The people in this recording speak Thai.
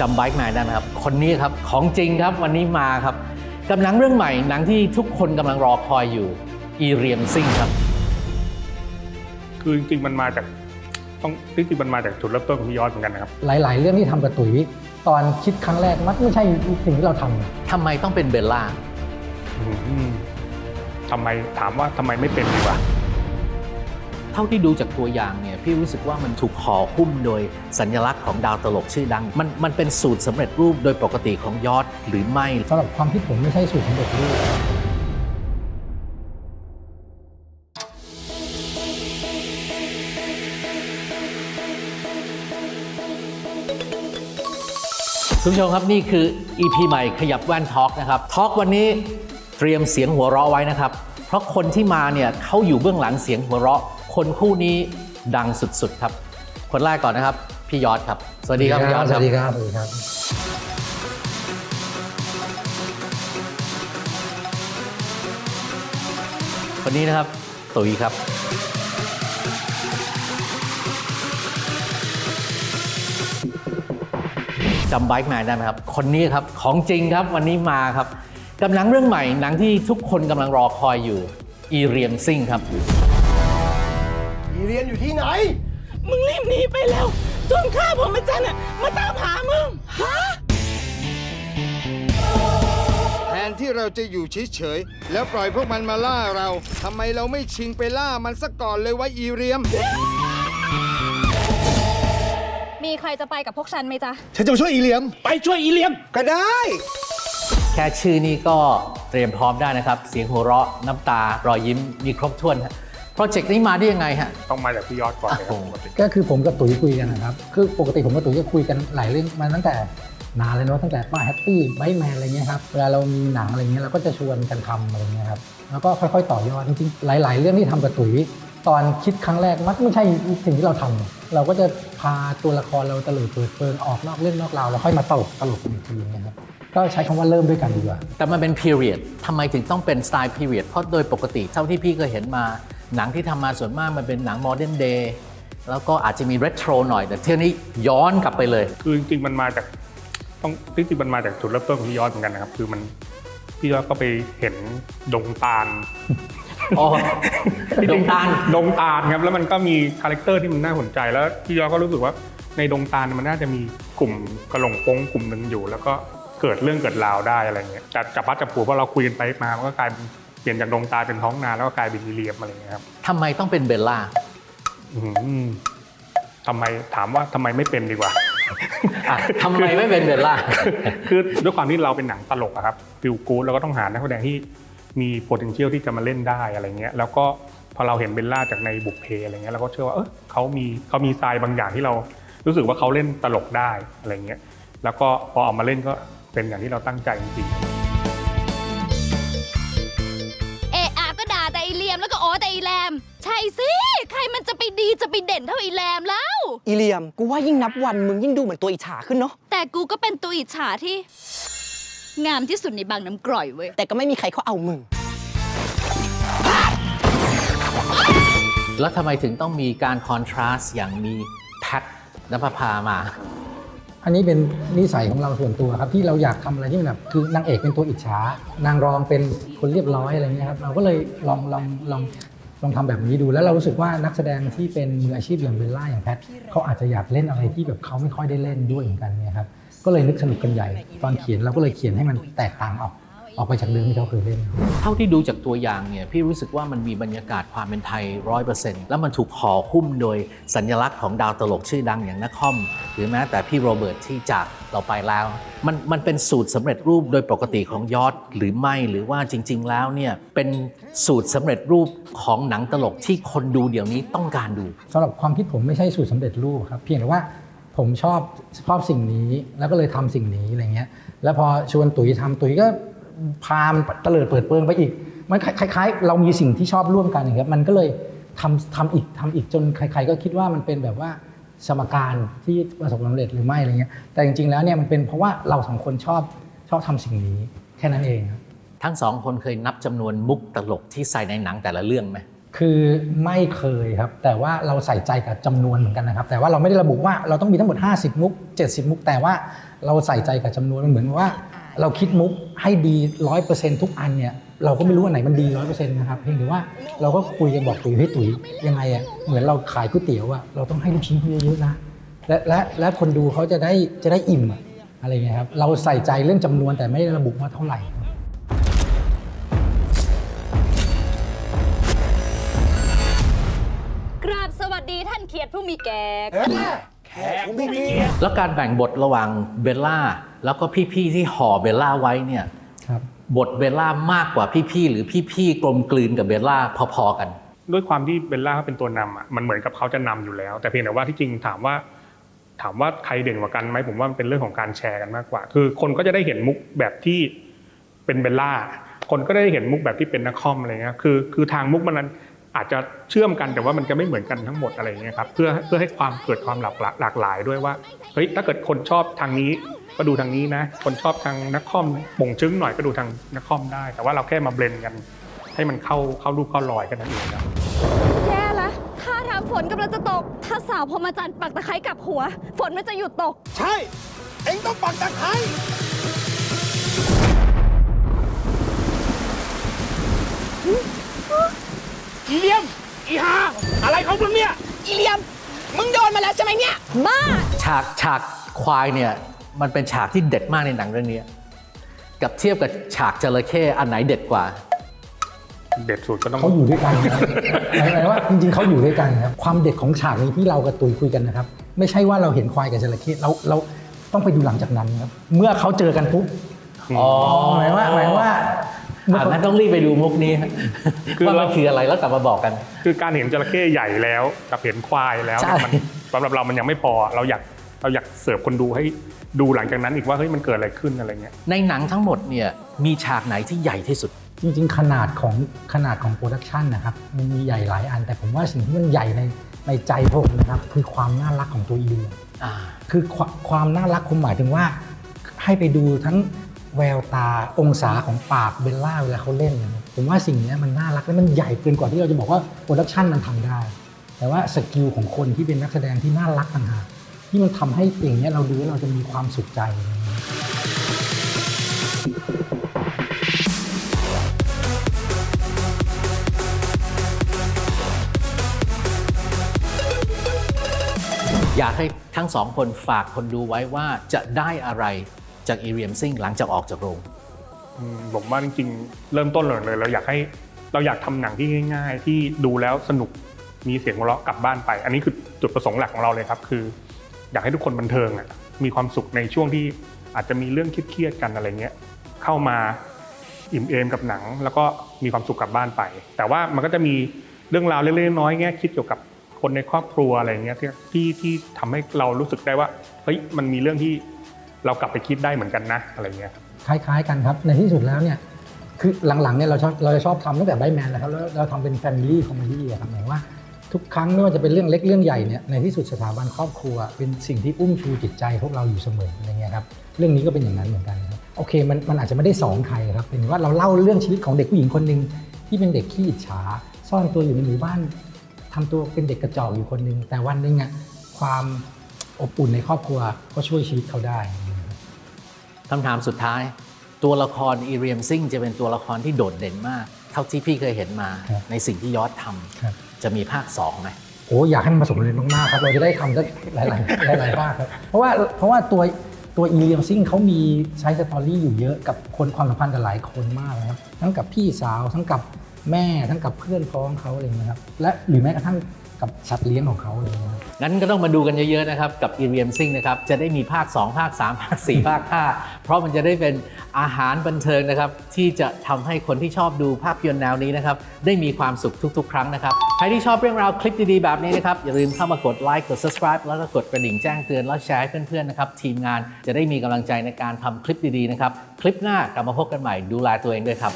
จำไบค์แมนได้ไหมครับ คนนี้ครับ ของจริงครับวันนี้มาครับกำลังเรื่องใหม่หนังที่ทุกคนกำลังรอคอยอยู่อีเรียมซิงครับ คือจริงๆมันมาจากต้องจริงๆมันมาจากจุดเริ่มต้นของพี่ยอดเหมือนกันนะครับ หลาย ๆ เรื่องที่ทำกับตุ๋ยตอนคิดครั้งแรกมันไม่ใช่สิ่งที่เราทำทำไมต้องเป็นเบลล่าอืมทำไมถามว่าทำไมไม่เป็นดีกว่า เท่าที่ดูจากตัวอย่างเนี่ยพี่รู้สึกว่ามันถูกห่อหุ้มโดยสัญลักษณ์ของดาวตลกชื่อดัง มันมันเป็นสูตรสำเร็จรูปโดยปกติของยอดหรือไม่สำหรับความคิดผมไม่ใช่สูตรสำเร็จรูปคุณผู้ชมครับนี่คือ EP ใหม่ขยับแว่นทอล์กนะครับทอล์กวันนี้เตรียมเสียงหัวเราะไว้นะครับ เพราะคนที่มาเนี่ยเขาอยู่เบื้องหลังเสียงหัวเราะ คนคู่นี้ดังสุดๆครับ คนแรกก่อนนะครับ พี่ยอดครับ สวัสดีครับพี่ยอดสครัวับสดีครับสวัสดีครับ คนนี้นะครับตุ๋ยครับ จำไบค์แมนได้ไหมครับ คนนี้ครับของจริงครับวันนี้มาครับกำลังเรื่องใหม่หนังที่ทุกคนกำลังรอคอยอยู่ อีเรียมซิงครับอี เรียนอยู่ที่ไหน มึงรีบหนีไปแล้วจนข้าผมอาจารย์น่ะมาตามหามึง ฮะ แทนที่เราจะอยู่เฉยๆแล้วปล่อยพวกมันมาล่าเราทำไมเราไม่ชิงไปล่ามันซะก่อนเลยวะอีเรียม มีใครจะไปกับพวกฉันไหมจ๊ะ ฉันจะมาช่วยอีเรียม ไปช่วยอีเลียม ก็ได้ แค่ชื่อนี้ก็เตรียมพร้อมได้นะครับ เสียงหัวเราะน้ำตารอยยิ้มมีครบถ้วนฮะ โปรเจกต์นี้มาได้ยังไงฮะ ต้องมาจากพี่ยอดก่อนเลยครับโอ้โหปกติก็คือผมกับตุ๋ยคุยกันนะครับ คือปกติผมกับตุ๋ยก็คุยกันหลายเรื่องมาตั้งแต่นานเลยเนาะตั้งแต่ป้าแฮปปี้ไบแมนอะไรเงี้ยครับเวลาเรามีหนังอะไรเงี้ยเราก็จะชวนกันทำอะไรเงี้ยครับแล้วก็ค่อยๆ ต่อยอดจริงๆหลาย ๆ เรื่องที่ทำกับตุ๋ยตอนคิดครั้งแรกมันไม่ใช่สิ่งที่เราทำเราก็จะพาตัวละครเราตะลุยเปิดเปิงออกนอกเรื่องนอกราวแล้วค่อยมาตลกตลกกันอีกทีนะครับก็ใช้คำว่าเริ่มด้วยกันดีกว่าแต่มันเป็น period ทำไมถึงต้องเป็นสไตล์ period เพราะโดยปกติเท่าที่พี่เคยเห็นมา หนังที่ทำมาส่วนมากมันเป็นหนัง modern day แล้วก็อาจจะมี retro หน่อย แต่เที่ยวนี้ย้อนกลับไปเลย คือจริงๆมันมาจากต้องจริงๆมันมาจากจุดเริ่มต้นของพี่ยอดเหมือนกันนะครับ คือมันพี่ยอดก็ไปเห็นดงตาลอ๋อดงตาลดงตาลครับ แล้วมันก็มีคาแรคเตอร์ที่มันน่าสนใจแล้วพี่ยอดก็รู้สึกว่าในดงตาลมันน่าจะมีกลุ่มกระหลงโป้งกลุ่มหนึ่งอยู่ แล้วก็เกิดเรื่องเกิดราวได้อะไรเงี้ยจับจับพัดจับผูพอเราคุยกันไปมามันก็กลายเป็น เปลี่ยนจากดงตาลเป็นท้องนาแล้วก็กลายเป็นอีเลียมอะไรเงี้ยครับทำไมต้องเป็นเบลล่าอื้อหือทำไมถามว่าทำไมไม่เป็นดีกว่า อะทำไมไม่เป็นเบลล่า คือด้วยความที่เราเป็นหนังตลกอะครับฟิลกู๊ดเราก็ต้องหานักแสดงที่มี potential ที่จะมาเล่นได้อะไรเงี้ยแล้วก็พอเราเห็นเบลล่าจากในบุกเพอะไรเงี้ยเราก็เชื่อว่าเออเขามีเขามีทรายบางอย่างที่เรารู้สึกว่าเขาเล่นตลกได้อะไรเงี้ยแล้วก็พอออกมาเล่นก็เป็นอย่างที่เราตั้งใจจริงๆ เลียมแล้วก็อ๋อแต่อีแรม ใช่สิ ใครมันจะไปดีจะไปเด่นเท่าอีแรมแล้ว อีเลียม กูว่ายิ่งนับวันมึงยิ่งดูเหมือนตัวอิจฉาขึ้นเนาะ แต่กูก็เป็นตัวอิจฉาที่ งามที่สุดในบางน้ำกร่อยเว้ย แต่ก็ไม่มีใครเขาเอามึง แล้วทำไมถึงต้องมีการคอนทราสต์อย่างมีแพทนภพามา อันนี้เป็นนิสัยของเราส่วนตัวครับ ที่เราอยากทำอะไรที่มันแบบคือนางเอกเป็นตัวอิจฉานางรองเป็นคนเรียบร้อยอะไรเงี้ยครับเราก็เลยลองลองลองลองทำแบบนี้ดูแล้วเรารู้สึกว่านักแสดงที่เป็นมืออาชีพอย่างเบลล่าอย่างแพทเขาอาจจะอยากเล่นอะไรที่แบบเขาไม่ค่อยได้เล่นด้วยเหมือนกันเนี่ยครับก็เลยนึกสนุกกันใหญ่ ตอนเขียนเราก็เลยเขียนให้มันแตกต่างออก ออกไปจากเรื่องที่เขาเคยเล่น เท่าที่ดูจากตัวอย่างเนี่ยพี่รู้สึกว่ามันมีบรรยากาศความเป็นไทยร้อยเปอร์เซ็นต์แล้วมันถูกห่อหุ้มโดยสัญลักษณ์ของดาวตลกชื่อดังอย่างนักคอม หรือแม้แต่พี่โรเบิร์ตที่จากเราไปแล้ว มันมันเป็นสูตรสำเร็จรูปโดยปกติของยอดหรือไม่หรือว่าจริง ๆ แล้วเนี่ยเป็นสูตรสำเร็จรูปของหนังตลกที่คนดูเดี๋ยวนี้ต้องการดูสำหรับความคิดผมไม่ใช่สูตรสำเร็จรูปครับเพียงแต่ว่าผมชอบชอบสิ่งนี้แล้วก็เลยทำสิ่งนี้อะไรเงี้ยแล้วพอชวนตุ๋ยทำตุ๋ยก็ พามันเตลิดเปิดเปิงไปอีก มันคล้ายๆ เรามีสิ่งที่ชอบร่วมกันอย่างเงี้ยมันก็เลยทำทำอีกทำอีกจนใคร ๆ ก็คิดว่ามันเป็นแบบว่าสมการที่ประสบความสำเร็จหรือไม่อะไรเงี้ยแต่จริงๆแล้วเนี่ยมันเป็นเพราะว่าเราสองคนชอบชอบทำสิ่งนี้แค่นั้นเองครับทั้งสองคนเคยนับจำนวนมุกตลกที่ใส่ในหนังแต่ละเรื่องไหมคือไม่เคยครับ แต่ว่าเราใส่ใจกับจำนวนเหมือนกันนะครับ แต่ว่าเราไม่ได้ระบุว่าเราต้องมีทั้งหมด 50 มุก 70 มุก แต่ว่าเราใส่ใจกับจำนวนมันเหมือนว่า เราคิดมุกให้ดีร้อยเปอร์เซ็นต์ทุกอันเนี่ยเราก็ไม่รู้อันไหนมันดีร้อยเปอร์เซ็นต์นะครับเพียงแต่ว่าเราก็คุยกันบอกตุ๋ยให้ยตุ๋ยยังไงอะเหมือนเราขายก๋วยเตี๋ยวอะเราต้องให้ลูกชิ้นเขาเยอะๆนะและและและคนดูเขาจะได้จะได้อิ่มอะอะไรเงี้ยครับเราใส่ใจเรื่องจำนวนแต่ไม่ได้ระบุว่าเท่าไหร่ กราบสวัสดีท่านเขียดผู้มีแก่ แล้วการแบ่งบทระหว่างเบลล่า แล้วก็พี่ๆที่ห่อเบลล่าไว้เนี่ยครับบทเบลล่ามากกว่าพี่ๆหรือพี่ๆกลมกลืนกับเบลล่าพอๆกัน ด้วยความที่เบลล่าเขาเป็นตัวนำอะมันเหมือนกับเขาจะนำอยู่แล้ว แต่เพียงแต่ว่าที่จริงถามว่า ถามว่าใครเด่นกว่ากันไหมผมว่ามันเป็นเรื่องของการแชร์กันมากกว่า คือคนก็จะได้เห็นมุกแบบที่เป็นเบลล่าคนก็ได้เห็นมุกแบบที่เป็นนักคอมอะไรเงี้ยคือคือทางมุกมันนั้น อาจจะเชื่อมกันแต่ว่ามันจะไม่เหมือนกันทั้งหมดอะไรเงี้ยครับเพื่อเพื่อให้ความเกิดความหลากหลายหลากหลายด้วยว่าเฮ้ยถ้าเกิดคนชอบทางนี้ก็ดูทางนี้นะ คนชอบทางนักคอมบ่งชึ้งหน่อยก็ดูทางนักคอมได้ แต่ว่าเราแค่มาเบลนกัน ให้มันเข้าเข้ารูปเข้ารอยกันนั่นเองครับแย่ละถ้าทางฝนกำลังจะตก ถ้าสาวพรหมจันทร์ปักตะไคร้กลับหัว ฝนมันจะหยุดตก ใช่ เอ็งต้องปักตะไคร้ อีเลียม อีหา อะไรของมึงเนี่ย อีเลียม มึงโดนมาแล้วใช่ไหมเนี่ยบ้าฉากฉากควายเนี่ย มันเป็นฉากที่เด็ดมากในหนังเรื่องนี้ กับเทียบกับฉากจระเข้อันไหนเด็ดกว่า เด็ดสุดก็ต้องเขาอยู่ด้วยกันครับหมายหมายว่าจริงๆเขาอยู่ด้วยกันครับความเด็ดของฉากนี้ที่เรากับตุยคุยกันนะครับ ไม่ใช่ว่าเราเห็นควายกับจระเข้เราเราต้องไปดูหลังจากนั้นครับ เมื่อเขาเจอกันปุ๊บอ๋อหมายว่าหมายว่าเมื่ ออ่าเขานั้นต้องรีบไปดูมุกนี้คือว่าเรามันคืออะไรแล้วกลับมาบอกกัน คือการเห็นจระเข้ใหญ่แล้วกับเห็นควายแล้วใช่เนี่ยมันสำหรับเรามันยังไม่พอเราอยากเราอยากเสิร์ฟคนดูให้ดูหลังจากนั้นอีกว่าเฮ้ยมันเกิดอะไรขึ้นอะไรเงี้ยในหนังทั้งหมดเนี่ยมีฉากไหนที่ใหญ่ที่สุด จริงๆ ขนาดของขนาดของโปรดักชันนะครับมันมีใหญ่หลายอัน แต่ผมว่าสิ่งที่มันใหญ่ในในใจผมนะครับคือความน่ารักของตัวอีเลียมอ่าคือควความน่ารักผมหมายถึงว่าให้ไปดูทั้ง แววตาองศาของปากเบลล่าเวลาเขาเล่นนะครับผมว่าสิ่งนี้มันน่ารักและมันใหญ่เกินกว่าที่เราจะบอกว่าโปรดักชันมันทำได้ แต่ว่าสกิลของคนที่เป็นนักแสดงที่น่ารักต่างหากที่มันทำให้อย่งเงี้เราดูแล้วเราจะมีความสุขใจอย่างนี้อยากให้ทั้งสองคนฝากคนดูไว้ว่าจะได้อะไร จากอีเรียมซิงหลังจากออกจากโรง อืมผมว่าจริงๆ เริ่มต้นเลยเราอยากให้เราอยากทำหนังที่ง่าย ๆ ที่ดูแล้วสนุกมีเสียงหัวเราะกลับบ้านไป อันนี้คือจุดประสงค์หลักของเราเลยครับ คือ อยากให้ทุกคนบันเทิงอะมีความสุขในช่วงที่อาจจะมีเรื่องเครียดๆกันอะไรเงี้ยเข้ามาอิ่มเอมกับหนัง แล้วก็มีความสุขกลับบ้านไป แต่ว่ามันก็จะมีเรื่องราวเล็กๆน้อยๆแง่คิดเกี่ยวกับคนในครอบครัวอะไรเงี้ยที่ที่ที่ทำให้เรารู้สึกได้ว่าเฮ้ยมันมีเรื่องที่ เรากลับไปคิดได้เหมือนกันนะอะไรเงี้ยคล้ายๆกันครับ ในที่สุดแล้วเนี่ยคือหลังๆเนี่ยเราชอบเราจะชอบทำตั้งแต่ไบแมนแล้วครับแล้วเราทำเป็นแฟมิลี่คอมเมดี้ครับหมายว่าทุกครั้งไม่ว่าจะเป็นเรื่องเล็กเรื่องใหญ่เนี่ยในที่สุดสถาบันครอบครัว เป็นสิ่งที่อุ้มชูจิตใจพวกเราอยู่เสมออะไรเงี้ยครับเรื่องนี้ก็เป็นอย่างนั้นเหมือนกันครับโอเคมันมันอาจจะไม่ได้สอนใครครับเป็นว่าเราเล่าเรื่องชีวิตของเด็กผู้หญิงคนหนึ่งที่เป็นเด็กขี้อิจฉาซ่อนตัวอยู่ในหมู่บ้านทำตัวเป็นเด็กกระจอกอยู่คนหนึ่งแต่วันหนึ่งอะความอบอุ่นในครอบครัวก็ช่วยชีวิตเขาได้ คำถามสุดท้าย ตัวละครอีเรียมซิงจะเป็นตัวละครที่โดดเด่นมาก เท่าที่พี่เคยเห็นมาครับในสิ่งที่ยอดทครับำจะมีภาค2ไหมโอ้อยากให้มันประสบความสำเร็จมากๆครับเราจะได้ทำได้หลายๆหลายๆภาคครับเพราะว่าเพราะว่าตัวตัวอีเลียมซิงเขามีใช้สตอรี่อยู่เยอะกับคนความสัมพันธ์กับหลายคนมากนะครับทั้งกับพี่สาวทั้งกับแม่ทั้งกับเพื่อนพ้องเขาอะไรอย่างเงี้ยครับและหรือแม้กระทั่ง กับสัตว์เลี้ยงของเขาเลยนะครับ งั้นก็ต้องมาดูกันเยอะๆนะครับกับอีเรียมซิงนะครับจะได้มีภาค 2 ภาค 3 ภาค 4 ภาค 5 เพราะมันจะได้เป็นอาหารบันเทิงนะครับ ที่จะทำให้คนที่ชอบดูภาพยนตร์แนวนี้นะครับ ได้มีความสุขทุกๆ ครั้งนะครับ ใครที่ชอบเรื่องราวคลิปดีๆ แบบนี้นะครับ อย่าลืมเข้ามากดไลค์กด subscribe แล้วก็กดกระดิ่งแจ้งเตือนแล้วแชร์ให้เพื่อนๆนะครับทีมงานจะได้มีกำลังใจในการทำคลิปดีๆนะครับคลิปหน้ากลับมาพบกันใหม่ดูแลตัวเองด้วยครับ